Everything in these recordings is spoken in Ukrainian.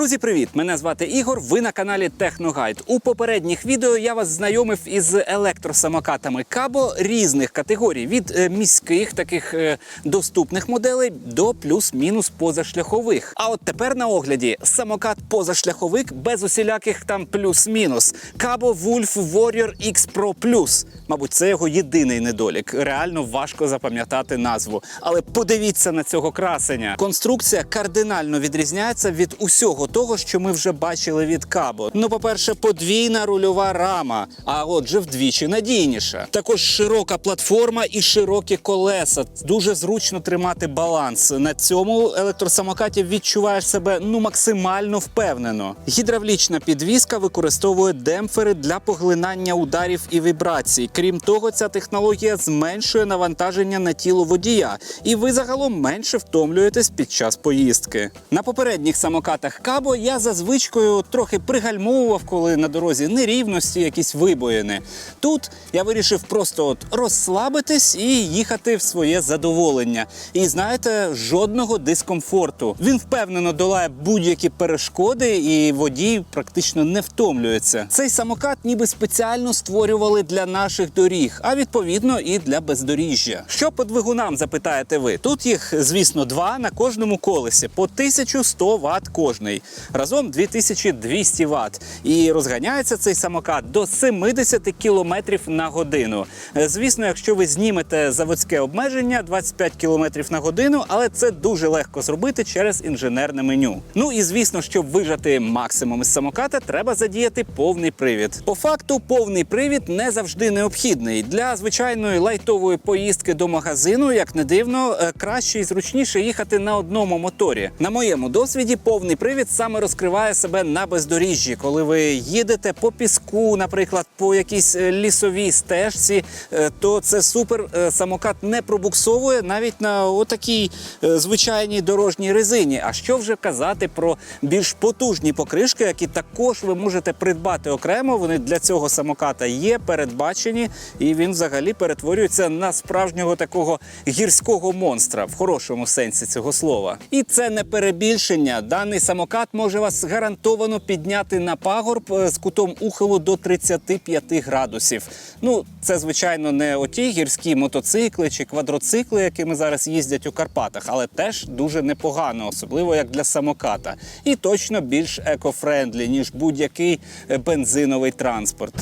Друзі, привіт! Мене звати Ігор. Ви на каналі Техногайд. У попередніх відео я вас знайомив із електросамокатами Кабо різних категорій від е, міських таких е, доступних моделей до плюс-мінус позашляхових. А от тепер на огляді самокат позашляховик без усіляких там плюс-мінус. Кабо Wolf Warrior X Pro Plus. Мабуть, це його єдиний недолік. Реально важко запам'ятати назву. Але подивіться на цього красення. Конструкція кардинально відрізняється від усього того, що ми вже бачили від Кабо. Ну, по-перше, подвійна рульова рама, а отже, вдвічі надійніша. Також широка платформа і широкі колеса. Дуже зручно тримати баланс. На цьому електросамокаті відчуваєш себе ну максимально впевнено. Гідравлічна підвізка використовує демпфери для поглинання ударів і вібрацій. Крім того, ця технологія зменшує навантаження на тіло водія, і ви загалом менше втомлюєтесь під час поїздки. На попередніх самокатах Кабо я за звичкою трохи пригальмовував, коли на дорозі нерівності, якісь вибоїни. Тут я вирішив просто от розслабитись і їхати в своє задоволення. І знаєте, жодного дискомфорту. Він впевнено долає будь-які перешкоди, і водій практично не втомлюється. Цей самокат ніби спеціально створювали для наших доріг, а відповідно і для бездоріжжя. Що по двигунам запитаєте ви? Тут їх, звісно, два на кожному колесі по 1100 Вт кожний, разом 2200 Вт. І розганяється цей самокат до 70 км на годину. Е, Звісно, якщо ви знімете заводське обмеження 25 км на годину, але це дуже легко зробити через інженерне меню. Ну і звісно, щоб вижати максимум із самоката, треба задіяти повний привід. По факту, повний привід не завжди необхідний для звичайної лайтової поїздки до магазину. Як не дивно, е, краще і зручніше їхати на одному моторі. На моєму досвіді повний привід саме розкриває себе на бездоріжжі, коли ви їдете по піску, наприклад, по якійсь е, лісовій стежці, е, то це супер. Е, Самокат не пробуксовує навіть на отакій звичайній дорожній резині. А що вже казати про більш потужні покришки, які також ви можете придбати окремо. Вони для цього самоката є передбачені, і він взагалі перетворюється на справжнього такого гірського монстра в хорошому сенсі цього слова. І це не перебільшення. Даний самокат може вас гарантовано підняти на пагорб е, з кутом ухилу до 35 градусів. Ну, це звичайно не оті гірські мотоцикли чи квадроцикли, якими зараз їздять у Карпатах, але теж дуже непогано, особливо як для самоката. І точно більш екофрендлі, ніж будь-який е, бензиновий транспорт.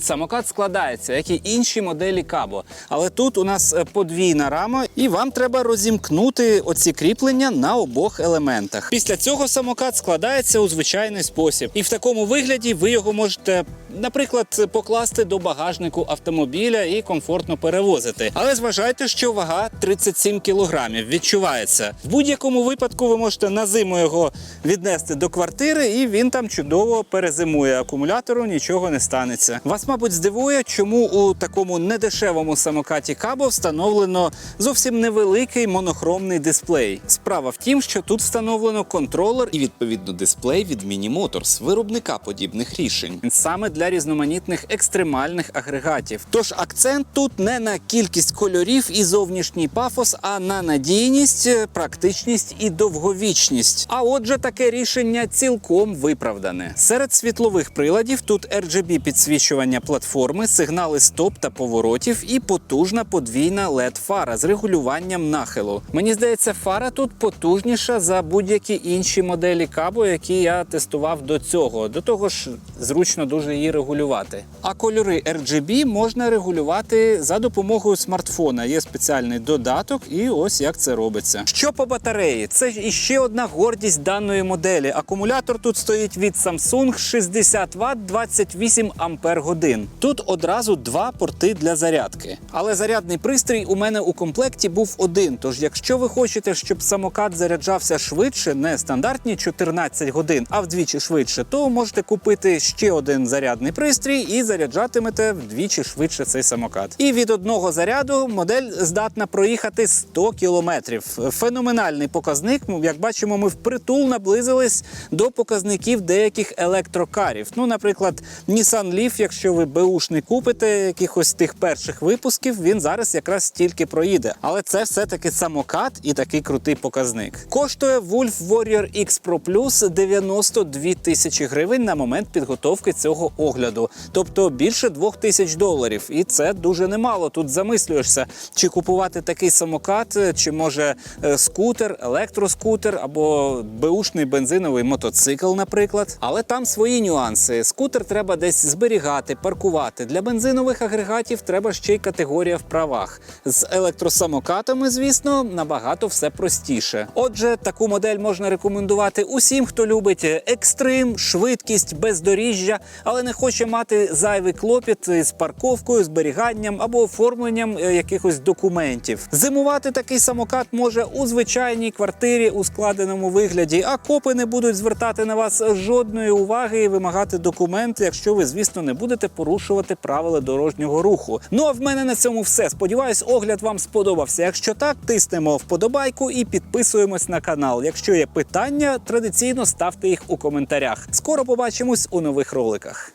Самокат складається, як і інші моделі Кабо. Але тут у нас е, подвійна рама, і вам треба розімкнути оці кріплення на обох елементах. Після цього самокат складається у звичайний спосіб. І в такому вигляді ви його можете, наприклад, покласти до багажнику автомобіля і комфортно перевозити. Але зважайте, що вага 37 кілограмів відчувається. В будь-якому випадку ви можете на зиму його віднести до квартири, і він там чудово перезимує. Акумулятору нічого не станеться. Вас, мабуть, здивує, чому у такому недешевому самокаті Кабо встановлено зовсім невеликий монохромний дисплей. Справа в тім, що тут встановлено контролер і відповідно дисплей від Mini Motors, виробника подібних рішень, саме для різноманітних екстремальних агрегатів. Тож акцент тут не на кількість кольорів і зовнішній пафос, а на надійність, практичність і довговічність. А отже, таке рішення цілком виправдане. Серед світлових приладів тут RGB підсвічування платформи, сигнали стоп та поворотів і потужна подвійна led фара з регулюванням нахилу. Мені здається, фара тут потужніша за будь-які інші моделі кабо, які я тестував до цього. До того ж, зручно дуже її регулювати. А кольори RGB можна регулювати за допомогою смартфона. Є спеціальний додаток, і ось як це робиться. Що по батареї? Це іще одна гордість даної моделі. Акумулятор тут стоїть від Samsung 60 Вт 28 ампер годин. Тут одразу два порти для зарядки. Але зарядний пристрій у мене у комплекті був один. Тож, якщо ви хочете, щоб самокат заряджався швидше, не стандартні 14 годин, а вдвічі швидше, то можете купити ще один зарядний пристрій і заряджатимете вдвічі швидше цей самокат. І від одного заряду модель здатна проїхати 100 кілометрів. Феноменальний показник. Ну, Як бачимо, ми впритул наблизились до показників деяких електрокарів. Ну, наприклад, Nissan Leaf, якщо ви Бушний купите якихось тих перших випусків, він зараз якраз стільки проїде. Але це все-таки самокат і такий крутий показник. Коштує Wolf Warrior X Pro Plus 92 тисячі гривень на момент підготовки цього огляду, тобто більше 2 тисяч доларів. І це дуже немало. Тут замислюєшся, чи купувати такий самокат, чи може е, скутер, електроскутер або беушний бензиновий мотоцикл, наприклад. Але там свої нюанси. Скутер треба десь зберігати, паркувати. Для бензинових агрегатів треба ще й категорія в правах. З електросамокатами, звісно, набагато все простіше. Отже, таку модель можна рекомендувати усім, хто любить екстрим, швидкість, бездоріжжя, але не хоче мати зайвий клопіт з парковкою, зберіганням або оформленням е, якихось документів. Зимувати такий самокат може у звичайній квартирі у складеному вигляді, а копи не будуть звертати на вас жодної уваги і вимагати документи, якщо ви, звісно, не будете порушувати правила дорожнього руху. Ну а в мене на цьому все. Сподіваюсь, огляд вам сподобався. Якщо так, тиснемо вподобайку і підписуємось на канал. Якщо є питання, традиційно ставте їх у коментарях. Скоро побачимось у нових роликах.